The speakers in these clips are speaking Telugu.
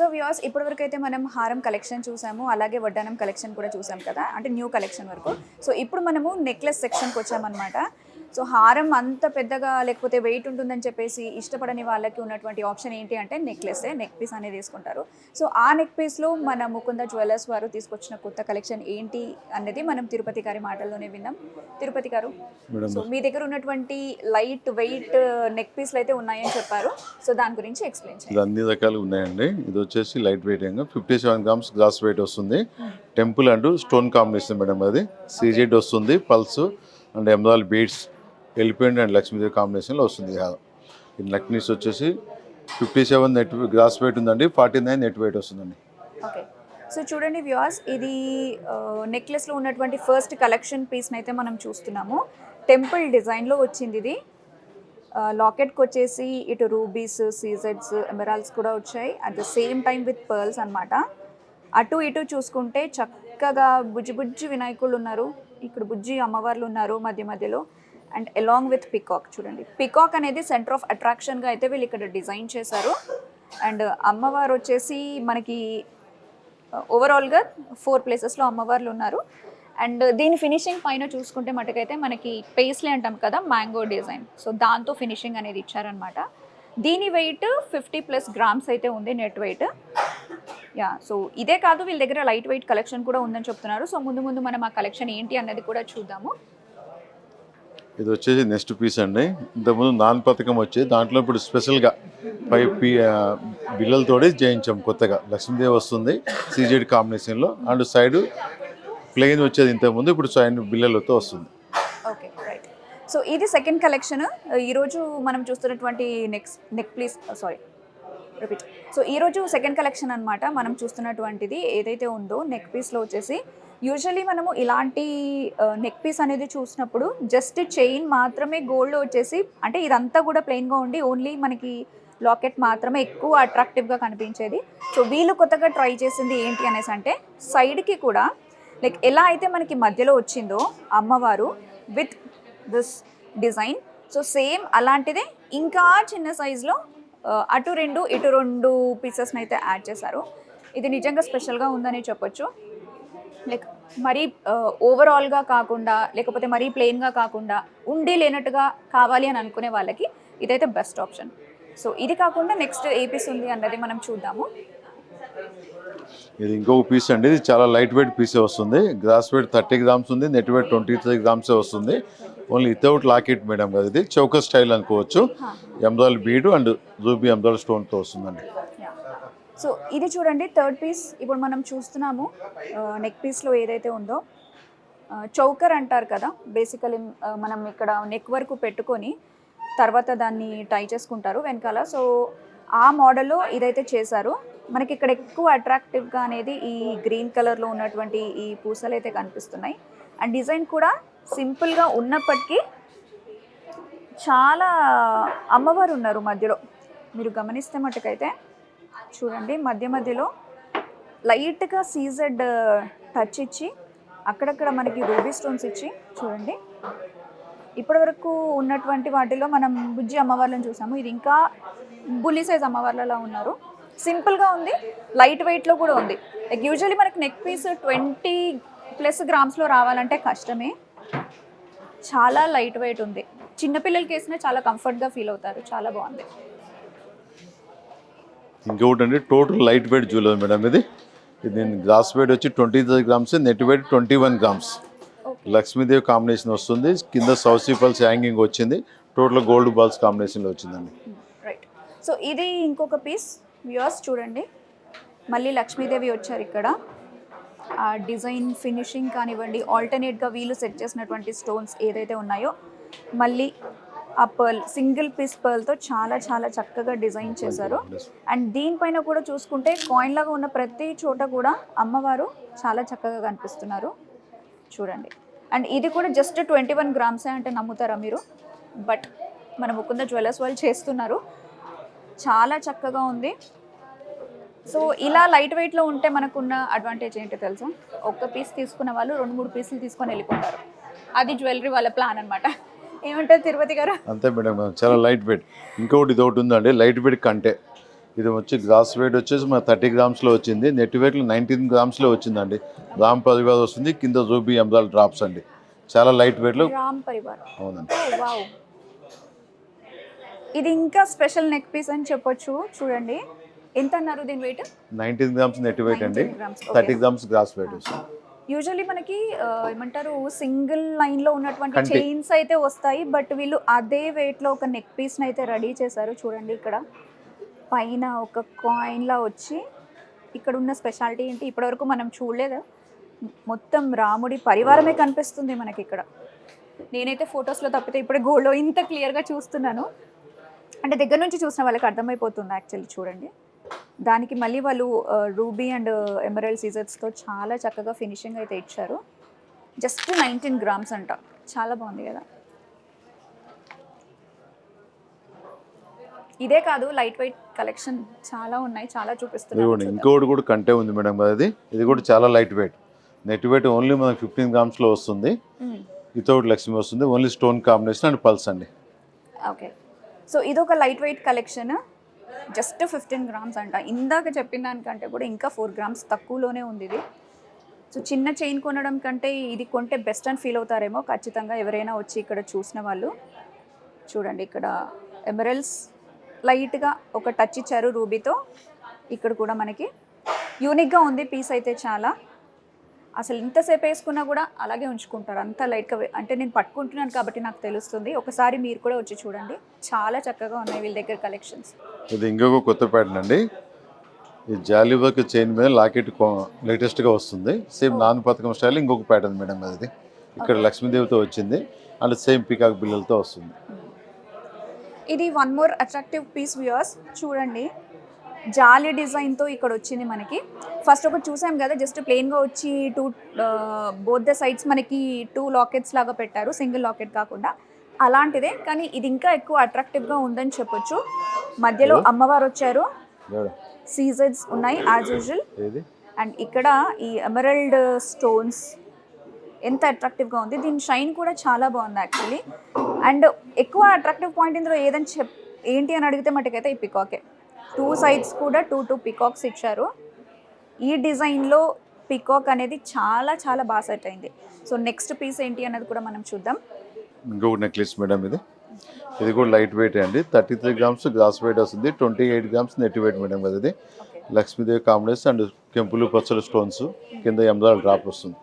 సో వ్యూవర్స్ ఇప్పటివరకు అయితే మనం హారం కలెక్షన్ చూసాము అలాగే వడ్డానం కలెక్షన్ కూడా చూసాం కదా అంటే న్యూ కలెక్షన్ వరకు. సో ఇప్పుడు మనము నెక్లెస్ సెక్షన్కి వచ్చామన్నమాట. సో హారం అంత పెద్దగా లేకపోతే వెయిట్ ఉంటుందని చెప్పేసి ఇష్టపడని వాళ్ళకి ఉన్నటువంటి ఆప్షన్ ఏంటి అంటే నెక్లెసే నెక్ పీస్ అనేది తీసుకుంటారు సో ఆ నెక్ పీస్లో మన ముకుంద జ్యువెలర్స్ వారు తీసుకొచ్చిన కొత్త కలెక్షన్ ఏంటి అనేది మనం తిరుపతి గారి మాటల్లోనే విన్నాం. తిరుపతి గారు సో మీ దగ్గర ఉన్నటువంటి లైట్ వెయిట్ నెక్ పీస్లు అయితే ఉన్నాయని చెప్పారు. సో దాని గురించి ఎక్స్ప్లెయిన్ చేయండి. అన్ని రకాలు ఉన్నాయండి. ఇది వచ్చేసి light weight fifty seven grams glass weight వస్తుంది. Temple and stone combination madam అది. సీజెడ్ వస్తుంది pearls and emerald beads elephant and Lakshmidevi కాంబినేషన్లో వస్తుంది ఈ హారం. ఈ వచ్చేసి fifty seven net gross weight ఉందండి ఫార్టీ నైన్ నెట్ వెయిట్ వస్తుందండి. ఓకే. సో చూడండి వ్యూస్ ఇది నెక్లెస్లో ఉన్నటువంటి ఫస్ట్ కలెక్షన్ పీస్ని అయితే మనం చూస్తున్నాము. టెంపుల్ డిజైన్లో వచ్చింది ఇది. లాకెట్కి వచ్చేసి ఇటు రూబీస్ సీజెడ్స్ ఎమరాల్స్ కూడా వచ్చాయి. At the same time with pearls అనమాట అటు ఇటు చూసుకుంటే చక్కగా బుజ్జి బుజ్జి వినాయకుళ్ళు ఉన్నారు. ఇక్కడ బుజ్జి అమ్మవార్లు ఉన్నారు మధ్య మధ్యలో. అండ్ అలాంగ్ విత్ పికాక్ చూడండి. పికాక్ అనేది సెంటర్ ఆఫ్ అట్రాక్షన్గా అయితే వీళ్ళు ఇక్కడ డిజైన్ చేశారు. అండ్ అమ్మవారు వచ్చేసి మనకి ఓవరాల్గా ఫోర్ ప్లేసెస్లో అమ్మవార్లు ఉన్నారు. అండ్ దీని ఫినిషింగ్ పైన చూసుకుంటే మటుకైతే మనకి పేస్లే అంటాం కదా మ్యాంగో డిజైన్ సో దాంతో ఫినిషింగ్ అనేది ఇచ్చారనమాట దీని వెయిట్ ఫిఫ్టీ ప్లస్ గ్రామ్స్ అయితే ఉంది నెట్ వెయిట్ యా సో ఇదే కాదు వీళ్ళ దగ్గర లైట్ వెయిట్ కలెక్షన్ కూడా ఉందని చెప్తున్నారు. సో ముందు ముందు మనం ఆ కలెక్షన్ ఏంటి అన్నది కూడా చూద్దాము. ఇది వచ్చేసి నెక్స్ట్ పీస్ అండి. ఇంతకుముందు నాన్ పథకం వచ్చేది. దాంట్లో ఇప్పుడు స్పెషల్గా పై పీ బిల్లలతోటి చేయించాం కొత్తగా. లక్ష్మీదేవి వస్తుంది సీజెడ్ కాంబినేషన్లో అండ్ సైడ్ ప్లెయిన్ వచ్చేది ఇంతకుముందు ఇప్పుడు సైడ్ బిల్లలతో వస్తుంది. ఓకే రైట్ సో ఇది సెకండ్ కలెక్షన్ ఈరోజు మనం చూస్తున్నటువంటి next neck please sorry repeat so ఈరోజు సెకండ్ కలెక్షన్ అనమాట మనం చూస్తున్నటువంటిది ఏదైతే ఉందో నెక్ పీస్లో వచ్చేసి. యూజువలీ మనము ఇలాంటి నెక్ పీస్ అనేది చూసినప్పుడు జస్ట్ చైన్ మాత్రమే గోల్డ్ వచ్చేసి అంటే ఇదంతా కూడా ప్లెయిన్గా ఉండి ఓన్లీ మనకి లాకెట్ మాత్రమే ఎక్కువ అట్రాక్టివ్గా కనిపించేది. సో వీళ్ళు కొత్తగా ట్రై చేసింది ఏంటి అనేసి అంటే సైడ్కి కూడా లైక్ ఎలా అయితే మనకి మధ్యలో వచ్చిందో అమ్మవారు with this design so same అలాంటిదే ఇంకా చిన్న సైజులో అటు రెండు ఇటు రెండు పీసెస్ని అయితే యాడ్ చేశారు. ఇది నిజంగా స్పెషల్గా ఉందని చెప్పొచ్చు. లైక్ మరీ ఓవరాల్గా కాకుండా లేకపోతే మరీ ప్లెయిన్గా కాకుండా ఉండి లేనట్టుగా కావాలి అని అనుకునే వాళ్ళకి ఇదైతే బెస్ట్ ఆప్షన్ సో ఇది కాకుండా నెక్స్ట్ ఏ పీస్ ఉంది అన్నది మనం చూద్దాము. ఇది ఇంకొక పీస్ అండి. ఇది చాలా లైట్ వెయిట్ పీసే వస్తుంది. గ్రాస్ వెయిట్ థర్టీ గ్రామ్స్ ఉంది నెట్ వెయిట్ ట్వంటీ త్రీ గ్రామ్సే వస్తుంది. ఓన్లీ వితౌట్ లాకెట్ మేడం కదా ఇది చౌక స్టైల్ అనుకోవచ్చు. Emerald bead and ruby emerald స్టోన్తో వస్తుందండి. సో ఇది చూడండి థర్డ్ పీస్ ఇప్పుడు మనం చూస్తున్నాము. నెక్ పీస్లో ఏదైతే ఉందో చౌకర్ అంటారు కదా బేసికలీ మనం ఇక్కడ నెక్ వరకు పెట్టుకొని తర్వాత దాన్ని టై చేసుకుంటారు వెనకాల. సో ఆ మోడల్లో ఇదైతే చేశారు. మనకి ఇక్కడ ఎక్కువ అట్రాక్టివ్గా అనేది ఈ గ్రీన్ కలర్లో ఉన్నటువంటి ఈ పూసలు అయితే కనిపిస్తున్నాయి. అండ్ డిజైన్ కూడా సింపుల్గా ఉన్నప్పటికీ చాలా అమ్మవారు ఉన్నారు మధ్యలో. మీరు గమనిస్తే మటుకైతే చూడండి మధ్య మధ్యలో లైట్గా సీజెడ్ టచ్ ఇచ్చి అక్కడక్కడ మనకి రూబీ స్టోన్స్ ఇచ్చి చూడండి. ఇప్పటివరకు ఉన్నటువంటి వాటిలో మనం బుజ్జి అమ్మవార్లను చూసాము. ఇది ఇంకా బుల్లి సైజ్ అమ్మవార్లలా ఉన్నారు. సింపుల్గా ఉంది లైట్ వెయిట్లో కూడా ఉంది. లైక్ యూజువల్లీ మనకి నెక్ పీస్ ట్వంటీ ప్లస్ గ్రామ్స్లో రావాలంటే కష్టమే. చాలా లైట్ వెయిట్ ఉంది. చిన్నపిల్లలకి వేసినా చాలా కంఫర్ట్గా ఫీల్ అవుతారు. చాలా బాగుంది. ఇంకొకటి అండి total light weight jewellery madam ఇది. ఇది గ్రాస్ వెయిట్ వచ్చి twenty three grams net weight twenty one grams. Lakshmidevi combination వస్తుంది. కింద సౌసీ పల్స్ హ్యాంగింగ్ వచ్చింది. టోటల్ గోల్డ్ బాల్స్ కాంబినేషన్లో వచ్చిందండి. రైట్ సో ఇది ఇంకొక పీస్. వ్యూవర్స్ చూడండి. మళ్ళీ లక్ష్మీదేవి వచ్చారు ఇక్కడ. డిజైన్ ఫినిషింగ్ కానివ్వండి ఆల్టర్నేట్గా వీళ్ళు సెట్ చేసినటువంటి స్టోన్స్ ఏదైతే ఉన్నాయో మళ్ళీ ఆ పర్ల్ సింగిల్ పీస్ పర్ల్తో చాలా చాలా చక్కగా డిజైన్ చేశారు. అండ్ దీనిపైన కూడా చూసుకుంటే కాయిన్ లాగా ఉన్న ప్రతి చోట కూడా అమ్మవారు చాలా చక్కగా కనిపిస్తున్నారు. చూడండి. అండ్ ఇది కూడా జస్ట్ ట్వంటీ వన్ గ్రామ్సే అంటే నమ్ముతారా మీరు? బట్ మన ముకుంద జ్యువెలర్స్ వాళ్ళు చేస్తున్నారు. చాలా చక్కగా ఉంది. సో ఇలా లైట్ వెయిట్లో ఉంటే మనకున్న అడ్వాంటేజ్ ఏంటో తెలుసా? ఒక్క పీస్ తీసుకున్న వాళ్ళు రెండు మూడు పీసులు తీసుకొని వెళ్ళిపోతారు. అది జ్యువెలరీ వాళ్ళ ప్లాన్ అనమాట ఏమంటారు తిరుపతి గారు? అంతే మేడం చాలా లైట్ వెయిట్. ఇంకొకటి ఇది ఒకటి ఉందండి లైట్ వెయిట్ కంటే. ఇది వచ్చి గ్రాస్ వెయిట్ వచ్చేసి మన థర్టీ గ్రామ్స్లో వచ్చింది. నెట్ వెయిట్లో నైన్టీన్ గ్రామ్స్లో వచ్చిందండి. రామ్ పరివార్ వస్తుంది కింద రూబీ ఎందాల్ డ్రాప్స్ అండి. చాలా లైట్ వెయిట్లో రామ్ పరివార్. అవునండి. వావ్. ఇది ఇంకా స్పెషల్ నెక్ పీస్ అని చెప్పొచ్చు చూడండి. ఎంత అన్నారు దీని weight nineteen grams net weight అండి. 19 grams, thirty grams gross weight వస్తుంది. యూజువల్లీ మనకి ఏమంటారు సింగిల్ లైన్లో ఉన్నటువంటి. చైన్స్ అయితే వస్తాయి బట్ వీళ్ళు అదే వెయిట్లో ఒక నెక్ పీస్ అయితే రెడీ చేశారు. చూడండి ఇక్కడ. పైన ఒక కాయిన్ లా వచ్చి ఇక్కడ ఉన్న స్పెషాలిటీ ఏంటి? ఇప్పటివరకు మనం చూడలేదు? మొత్తం రాముడి పరివారమే కనిపిస్తుంది మనకి ఇక్కడ. నేనైతే ఫొటోస్లో తప్పితే ఇప్పుడే గోల్డ్లో ఇంత క్లియర్గా చూస్తున్నాను. అంటే దగ్గర నుంచి చూసిన వాళ్ళకి అర్థమైపోతుంది యాక్చువల్లీ చూడండి. దానికి మళ్ళీ వాళ్ళు రూబీ అండ్ ఎమరల్ సీజర్స్తో చాలా చక్కగా ఫినిషింగ్ అయితే ఇచ్చారు. జస్ట్ నైన్టీన్ గ్రామ్స్ అంట. చాలా బాగుంది కదా. ఇదే కాదు లైట్ వెయిట్ కలెక్షన్ చాలా ఉన్నాయి చాలా చూపిస్తున్నాను ఇంకోటి కూడా కంటే ఉంది మేడం అది ఇది కూడా చాలా light weight. Net weight only మనకి ఫిఫ్టీన్ గ్రామ్స్లో వస్తుంది. వితౌట్ లక్ష్మి వస్తుంది. Only stone combination and pearls అండి. ఓకే. సో ఇది ఒక light weight collection. Just fifteen grams అంట. ఇందాక చెప్పిన దానికంటే కూడా ఇంకా ఫోర్ గ్రామ్స్ తక్కువలోనే ఉంది ఇది. సో చిన్న చైన్ కొనడం కంటే ఇది కొంటే బెస్ట్ అని ఫీల్ అవుతారేమో ఖచ్చితంగా ఎవరైనా వచ్చి ఇక్కడ చూసిన వాళ్ళు. చూడండి ఇక్కడ ఎమరల్స్ లైట్గా ఒక టచ్ ఇచ్చారు రూబీతో. ఇక్కడ కూడా మనకి యూనిక్గా ఉంది పీస్ అయితే చాలా. అసలు ఇంతసేపు వేసుకున్నా కూడా అలాగే ఉంచుకుంటారు. అంత లైట్గా అంటే నేను పట్టుకుంటున్నాను కాబట్టి నాకు తెలుస్తుంది. ఒకసారి మీరు కూడా వచ్చి చూడండి. చాలా చక్కగా ఉన్నాయి వీళ్ళ దగ్గర కలెక్షన్స్. ఇది ఇంకొక కొత్త ప్యాటర్న్ అండి. ఈ జాలీ వర్క్ చైన్ మీద లాకెట్ లేటెస్ట్గా వస్తుంది. సేమ్ నాన్ పథకం స్టైల్ ఇంకొక ప్యాటర్న్ మేడం అది ఇక్కడ లక్ష్మీదేవితో వచ్చింది. అండ్ సేమ్ పికాక్ బిల్లలతో వస్తుంది. ఇది one more attractive piece viewers. చూడండి. జాలి డిజైన్తో ఇక్కడ వచ్చింది మనకి. ఫస్ట్ ఒకటి చూసాం కదా జస్ట్ ప్లెయిన్గా వచ్చి టూ బోత్ ద సైడ్స్ మనకి టూ లాకెట్స్ లాగా పెట్టారు సింగిల్ లాకెట్ కాకుండా. అలాంటిదే కానీ ఇది ఇంకా ఎక్కువ అట్రాక్టివ్గా ఉందని చెప్పొచ్చు. మధ్యలో అమ్మవారు వచ్చారు సీజన్స్ ఉన్నాయి యాజ్ యూజువల్ అండ్ ఇక్కడ ఈ ఎమరల్డ్ స్టోన్స్ ఎంత అట్రాక్టివ్గా ఉంది. దీని షైన్ కూడా చాలా బాగుంది యాక్చువల్లీ. అండ్ ఎక్కువ అట్రాక్టివ్ పాయింట్ ఇందులో ఏదని చెప్ ఏంటి అని అడిగితే మటుకైతే ఈ పికాకే టూ సైడ్స్ కూడా టూ టూ పికాక్స్ ఇచ్చారు. ఈ డిజైన్లో పికాక్ అనేది చాలా చాలా బాగా సెట్ అయింది. సో నెక్స్ట్ పీస్ ఏంటి అన్నది కూడా మనం చూద్దాం. ఇంకొక నెక్లెస్ మేడం ఇది. ఇది కూడా లైట్ వెయిట్ అండి. Thirty three grams gross weight వస్తుంది. Twenty eight grams net weight madam కదా ఇది. లక్ష్మీదేవి కాంబినేషన్ అండ్ కెంపులు పచ్చల స్టోన్స్ కింద ఎమరాల్ డ్రాప్ వస్తుంది.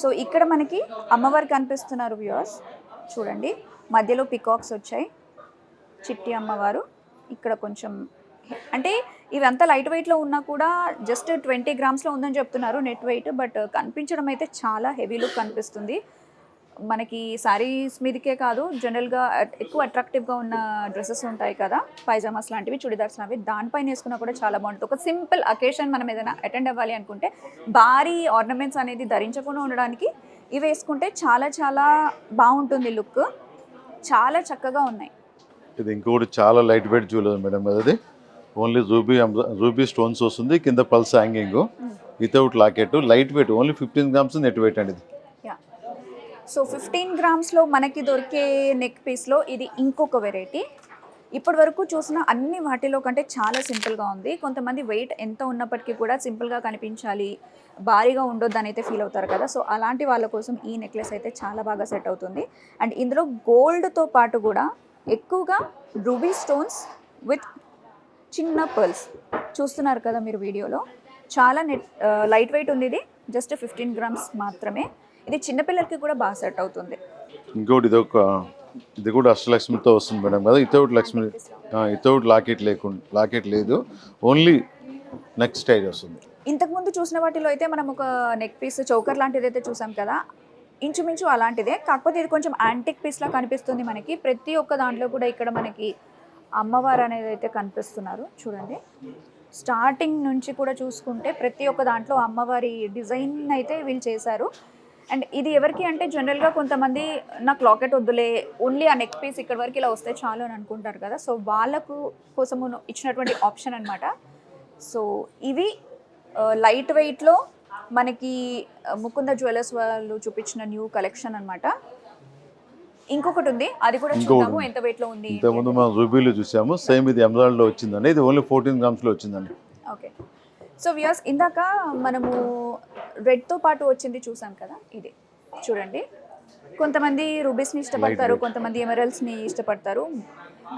సో ఇక్కడ మనకి అమ్మవారు కనిపిస్తున్నారు వ్యూవర్స్. చూడండి. మధ్యలో పికాక్స్ వచ్చాయి. చిట్టి అమ్మవారు. ఇక్కడ కొంచెం అంటే ఇవంతా లైట్ వెయిట్లో ఉన్నా కూడా జస్ట్ ట్వంటీ గ్రామ్స్లో ఉందని చెప్తున్నారు నెట్ వెయిట్ బట్ కనిపించడం అయితే చాలా హెవీ లుక్ కనిపిస్తుంది. మనకి శారీస్ మీదకే కాదు జనరల్గా ఎక్కువ అట్రాక్టివ్గా ఉన్న డ్రెస్సెస్ ఉంటాయి కదా పైజామాస్ లాంటివి చుడిదార్స్ లాంటివి దానిపైన వేసుకున్నా కూడా చాలా బాగుంటుంది. ఒక సింపుల్ అకేషన్ మనం ఏదైనా అటెండ్ అవ్వాలి అనుకుంటే భారీ ఆర్నమెంట్స్ అనేది ధరించకుండా ఉండడానికి ఇవి వేసుకుంటే చాలా చాలా బాగుంటుంది లుక్. చాలా చక్కగా ఉన్నాయి. ఇది ఇంకొకటి చాలా లైట్ వెయిట్ జ్యువెలరీ మేడం అది ఓన్లీ రూబీ రూబీ స్టోన్స్ వస్తుంది కింద pearls hanging without locket light weight only fifteen grams net weight అండి ఇది. యా. సో ఫిఫ్టీన్ గ్రామ్స్లో మనకి దొరికే నెక్ పీస్లో ఇది ఇంకొక వెరైటీ. ఇప్పటి వరకు చూసిన అన్ని వాటిలో కంటే చాలా సింపుల్గా ఉంది. కొంతమంది వెయిట్ ఎంత ఉన్నప్పటికీ కూడా సింపుల్గా కనిపించాలి భారీగా ఉండొద్దు అని అయితే ఫీల్ అవుతారు కదా. సో అలాంటి వాళ్ళ కోసం ఈ నెక్లెస్ అయితే చాలా బాగా సెట్ అవుతుంది. అండ్ ఇందులో గోల్డ్తో పాటు కూడా ఎక్కువగా రూబీ స్టోన్స్ విత్ చిన్న పర్ల్స్. చూస్తున్నారు కదా మీరు వీడియోలో? చాలా నెట్ లైట్ వెయిట్ ఉంది ఇది. జస్ట్ ఫిఫ్టీన్ గ్రామ్స్ మాత్రమే. ఇది చిన్నపిల్లలకి కూడా బాగా సెట్ అవుతుంది. ఇంకోటి ఇది ఒక ఇది కూడా అష్టలక్ష్మితో వస్తుంది మేడం కదా. వితౌట్ లక్ష్మి వితౌట్ లాకెట్ లేకుండా లాకెట్ లేదు. ఓన్లీ నెక్స్ట్ స్టైల్ వస్తుంది. ఇంతకుముందు చూసిన వాటిలో అయితే మనం ఒక నెక్ పీస్ చౌకర్ లాంటిది అయితే చూసాం కదా. ఇంచుమించు అలాంటిదే. కాకపోతే ఇది కొంచెం యాంటిక్ పీస్లా కనిపిస్తుంది మనకి. ప్రతి ఒక్క దాంట్లో కూడా ఇక్కడ మనకి అమ్మవారు అనేది అయితే కనిపిస్తున్నారు చూడండి. స్టార్టింగ్ నుంచి కూడా చూసుకుంటే ప్రతి ఒక్క దాంట్లో అమ్మవారి డిజైన్ అయితే వీళ్ళు చేశారు. అండ్ ఇది ఎవరికి అంటే జనరల్గా కొంతమంది నాకు లాకెట్ వద్దులే ఓన్లీ ఆ నెక్ పీస్ ఇక్కడ వరకు ఇలా వస్తే చాలు అని అనుకుంటారు కదా. సో వాళ్ళకు కోసము ఇచ్చినటువంటి ఆప్షన్ అనమాట సో ఇవి లైట్ వెయిట్లో మనకి ముకుంద జ్యువెలర్స్ వాళ్ళు చూపించిన న్యూ కలెక్షన్ అనమాట ఇంకొకటి ఉంది. అది కూడా చూద్దాము. ఎంత వెయిట్లో ఉంది ఇంతకుముందు మనం రూబీలో చూసాము. సేమ్ ఇది ఎమరాల్డ్లో వచ్చిందండి. ఇది ఓన్లీ ఫోర్టీన్ గ్రామ్స్లో వచ్చిందండి. ఓకే. సో వ్యూస్ ఇందాక మనము రెడ్తో పాటు వచ్చింది చూసాం కదా ఇది. చూడండి. కొంతమంది రూబీస్ని ఇష్టపడతారు. కొంతమంది ఎమరల్స్ని ఇష్టపడతారు.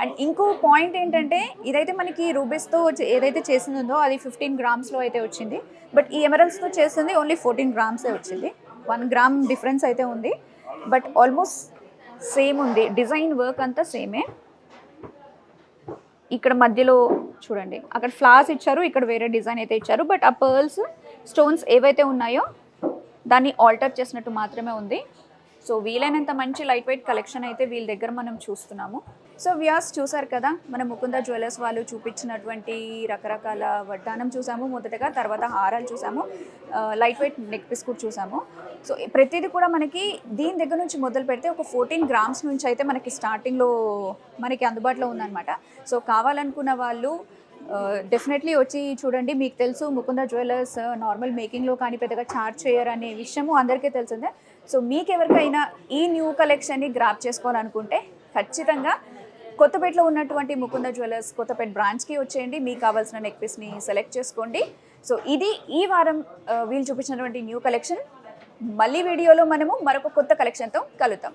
అండ్ ఇంకో పాయింట్ ఏంటంటే ఇదైతే మనకి రూబీస్తో ఏదైతే చేసిందో అది ఫిఫ్టీన్ గ్రామ్స్లో అయితే వచ్చింది. బట్ ఈ ఎమరల్స్తో చేసింది ఓన్లీ ఫోర్టీన్ గ్రామ్సే వచ్చింది. వన్ గ్రామ్ డిఫరెన్స్ అయితే ఉంది. బట్ ఆల్మోస్ట్ సేమ్ ఉంది. డిజైన్ వర్క్ అంతా సేమే. ఇక్కడ మధ్యలో చూడండి. అక్కడ ఫ్లవర్స్ ఇచ్చారు ఇక్కడ వేరే డిజైన్ అయితే ఇచ్చారు బట్ ఆ పర్ల్స్ స్టోన్స్ ఏవైతే ఉన్నాయో దాన్ని ఆల్టర్ చేసినట్టు మాత్రమే ఉంది. సో వీలైనంత మంచి లైట్ వెయిట్ కలెక్షన్ అయితే వీళ్ళ దగ్గర మనం చూస్తున్నాము. సో వ్యాస్ చూసారు కదా మన ముకుంద జ్యువెలర్స్ వాళ్ళు చూపించినటువంటి రకరకాల వడ్డానం చూసాము మొదటగా తర్వాత హారాలు చూసాము లైట్ వెయిట్ నెక్ పీస్ కూడా చూసాము. సో ప్రతిదీ కూడా మనకి దీని దగ్గర నుంచి మొదలు పెడితే ఒక ఫోర్టీన్ గ్రామ్స్ నుంచి అయితే మనకి స్టార్టింగ్లో మనకి అందుబాటులో ఉందన్నమాట. సో కావాలనుకున్న వాళ్ళు డెఫినెట్లీ వచ్చి చూడండి. మీకు తెలుసు ముకుంద జ్యువెలర్స్ నార్మల్ మేకింగ్లో కానీ పెద్దగా చార్జ్ చేయరు అనే విషయము అందరికీ తెలిసిందే. సో మీకు ఎవరికైనా ఈ న్యూ కలెక్షన్ని గ్రాప్ చేసుకోవాలనుకుంటే ఖచ్చితంగా కొత్తపేటలో ఉన్నటువంటి ముకుంద జ్యువెలర్స్ కొత్తపేట బ్రాంచ్కి వచ్చేయండి. మీకు కావాల్సిన నెక్ పీస్ని సెలెక్ట్ చేసుకోండి. సో ఇది ఈ వారం వీళ్ళు చూపించినటువంటి న్యూ కలెక్షన్. మళ్ళీ వీడియోలో మనము మరొక కొత్త కలెక్షన్తో కలుద్దాం.